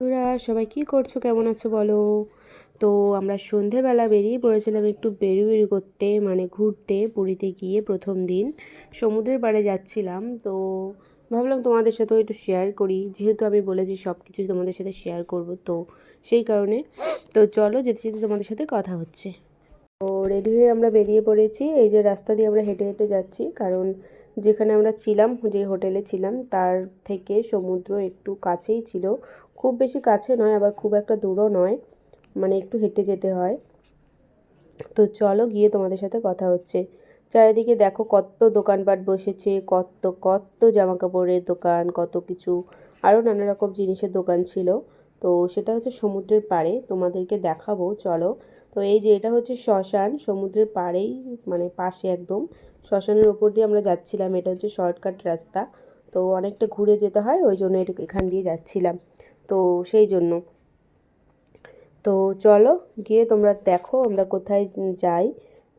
তোরা সবাই কি করছ? কেমন আছো বলো? তো আমরা সন্ধেবেলা বেরিয়ে পড়েছিলাম একটু বেরু বেরু করতে মানে ঘুরতে, পুরীতে গিয়ে প্রথম দিন সমুদ্রের পাড়ে যাচ্ছিলাম। তো ভাবলাম তোমাদের সাথেও একটু শেয়ার করি। যেহেতু আমি বলেছি সব কিছু তোমাদের সাথে শেয়ার করব, তো সেই কারণে। তো চলো, যেতে যেতে তোমাদের সাথে কথা হচ্ছে। তো রেডি হয়ে আমরা বেরিয়ে পড়েছি। এই যে রাস্তা দিয়ে আমরা হেঁটে হেঁটে যাচ্ছি, কারণ যেখানে আমরা ছিলাম, যে হোটেলে ছিলাম, তার থেকে সমুদ্র একটু কাছেই ছিল। খুব বেশি কাছে নয়, আবার খুব একটা দূরও নয় মানে একটু হেঁটে যেতে হয়। তো চলো গিয়ে তোমাদের সাথে কথা হচ্ছে। চারিদিকে দেখো কত দোকানপাট বসেছে, কত কত জামা কাপড়ের দোকান, কত কিছু। আরও নানা রকম জিনিসের দোকান ছিল। তো সেটা হচ্ছে সমুদ্রের পাড়ে, তোমাদেরকে দেখাবো, চলো। তো এই যে এটা হচ্ছে শ্মশান, সমুদ্রের পাড়েই মানে পাশে একদম। শ্মশানের ওপর দিয়ে আমরা যাচ্ছিলাম, এটা হচ্ছে শর্টকাট রাস্তা। তো অনেকটা ঘুরে যেতে হয়, ওই জন্য এখান দিয়ে যাচ্ছিলাম। তো সেই জন্য। তো চলো, গিয়ে তোমরা দেখো আমরা কোথায় যাই।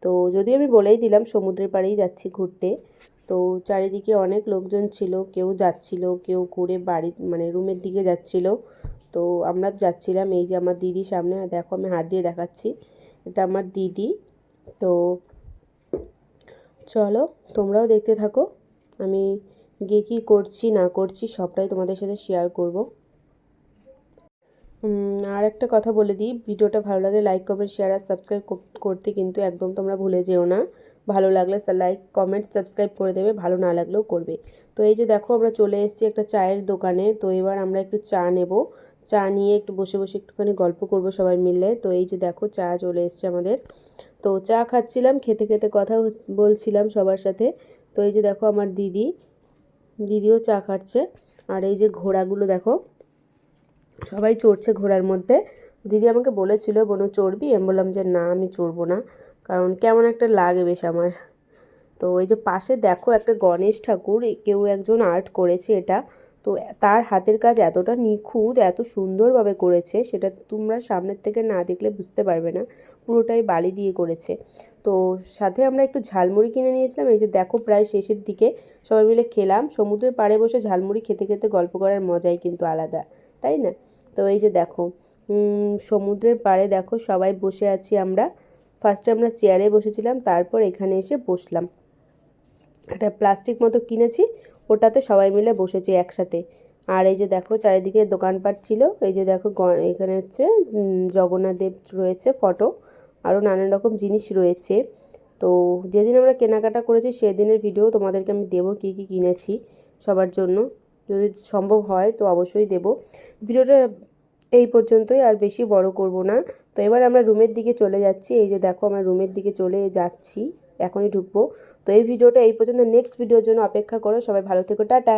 তো যদিও আমি বলেই দিলাম, সমুদ্রের পাড়েই যাচ্ছি ঘুরতে। তো চারিদিকে অনেক লোকজন ছিল, কেউ যাচ্ছিল, কেউ ঘুরে বাড়ি মানে রুমের দিকে যাচ্ছিল। তো আমরা যাচ্ছিলাম এই যে আমার দিদি সামনে দেখো আমি হাত দিয়ে দেখাচ্ছি। এটা আমার দিদি। তো চলো, তোমরাও দেখতে থাকো। আমি গিয়ে কী করছি না করছি সবটাই তোমাদের সাথে শেয়ার করব। আর একটা কথা বলে দিই, ভিডিওটা ভালো লাগলে লাইক কমেন্ট শেয়ার আর সাবস্ক্রাইব করতে কিন্তু একদম তোমরা ভুলে যেও না। ভালো লাগলে লাইক কমেন্ট সাবস্ক্রাইব করে দেবে, ভালো না লাগলেও করবে। তো এই যে দেখো আমরা চলে এসেছি একটা চায়ের দোকানে, তো এবার আমরা একটু চা নেব। চা নিয়ে একটু বসে বসে একটুখানি গল্প করব সবাই মিলে। তো এই যে দেখো চা চলে এসছে আমাদের। তো চা খাচ্ছিলাম, খেতে খেতে কথা বলছিলাম সবার সাথে। তো এই যে দেখো আমার দিদি, দিদিও চা খাচ্ছে। আর এই যে ঘোড়াগুলো দেখো সবাই চড়ছে ঘোড়ার মধ্যে। দিদি আমাকে বলেছিল, বোনো, চড়বি? আমি বললাম যে, না, আমি চড়বো না, কারণ কেমন একটা লাগে বেশ আমার। তো এই যে পাশে দেখো একটা গণেশ ঠাকুর কেউ একজন আর্ট করেছে এটা। তো তার হাতের কাজ এতটা নিখুঁত, এত সুন্দরভাবে করেছে, সেটা তোমরা সামনের থেকে না দেখলে বুঝতে পারবে না। পুরোটাই বালি দিয়ে করেছে। তো সাথে আমরা একটু ঝালমুড়ি কিনে নিয়েছিলাম, এই যে দেখো প্রায় শেষের দিকে সবাই মিলে খেলাম। সমুদ্রের পাড়ে বসে ঝালমুড়ি খেতে খেতে গল্প করার মজাই কিন্তু আলাদা, তাই না? তো এই যে দেখো সমুদ্রের পাড়ে দেখো সবাই বসে আছি আমরা। ফার্স্টে আমরা চেয়ারে বসেছিলাম, তারপর এখানে এসে বসলাম। একটা প্লাস্টিক মতো কিনেছি, ওটাতে সবাই মিলে বসেছি একসাথে। আর এই যে দেখো, চারিদিকে দোকানপাট ছিল, এই যে দেখো এখানে হচ্ছে জগন্নাথ দেব রয়েছে ফটো আরও নানান রকম জিনিস রয়েছে। তো যেদিন আমরা কেনাকাটা করেছি, সেদিনের ভিডিও তোমাদেরকে আমি দেবো কী কী কিনেছি সবার জন্য। যদি সম্ভব হয়, তো অবশ্যই দেব। ভিডিওটা এই পর্যন্তই আর বেশি বড় করব না। তো এবার আমরা রুমের দিকে চলে যাচ্ছি। এই যে দেখো আমরা রুমের দিকে চলে যাচ্ছি। এখনই ঢুকবো। তো এই ভিডিওটা এই পর্যন্ত। নেক্সট ভিডিওর জন্য অপেক্ষা করো। সবাই ভালো থেকো। টাটা।